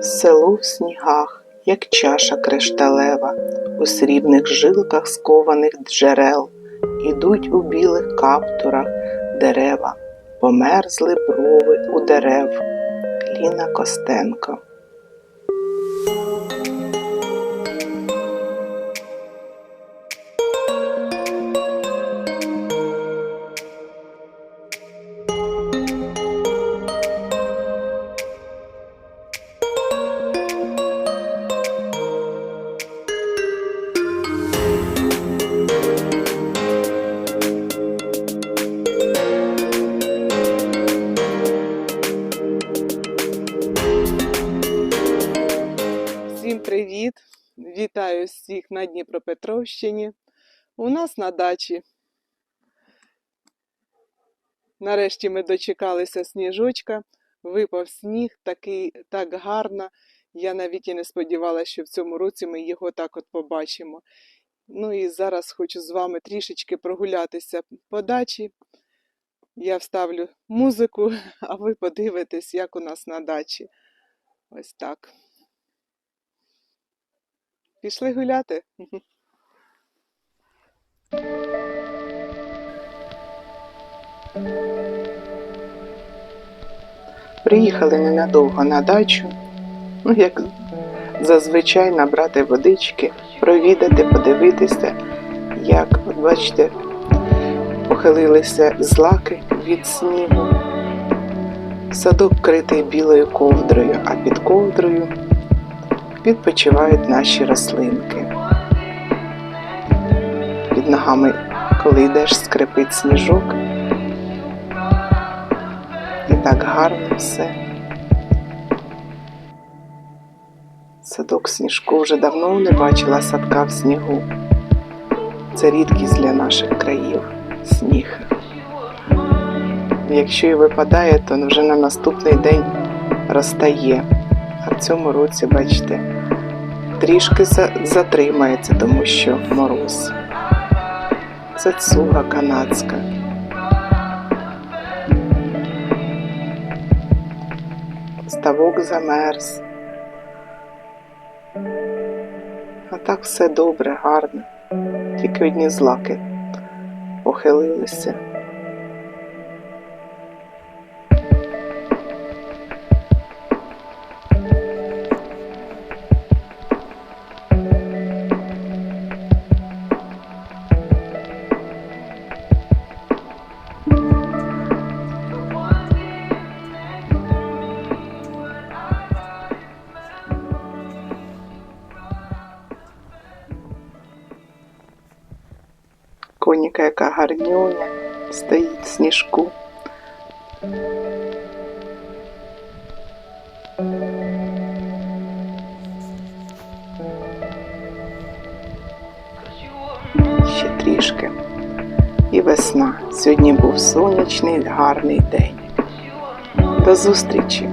Село в снігах, як чаша кришталева, у срібних жилках скованих джерел, ідуть у білих каптурах дерева, померзли брови у дерев. Ліна Костенко. Привіт! Вітаю всіх на Дніпропетровщині. У нас на дачі. Нарешті ми дочекалися сніжочка. Випав сніг такий так гарно. Я навіть і не сподівалася, що в цьому році ми його так от побачимо. Ну і зараз хочу з вами трішечки прогулятися по дачі. Я вставлю музику, а ви подивитесь, як у нас на дачі. Ось так. Пішли гуляти. Приїхали ненадовго на дачу, ну як зазвичай набрати водички, провідати, подивитися, як, от бачите, похилилися злаки від снігу. Садок критий білою ковдрою, а під ковдрою відпочивають наші рослинки. Під ногами, коли йдеш, скрипить сніжок. І так гарно все. Садок сніжку вже давно не бачила садка в снігу. Це рідкість для наших країв сніг. Якщо і випадає, то вже на наступний день розтає. А в цьому році, бачите, трішки затримається, тому що мороз. Це цуга канадська. Ставок замерз. А так все добре, гарно. Тільки одні злаки похилилися. Коніка, яка гарнюня, стоїть в сніжку. Ще трішки. І весна. Сьогодні був сонячний, гарний день. До зустрічі!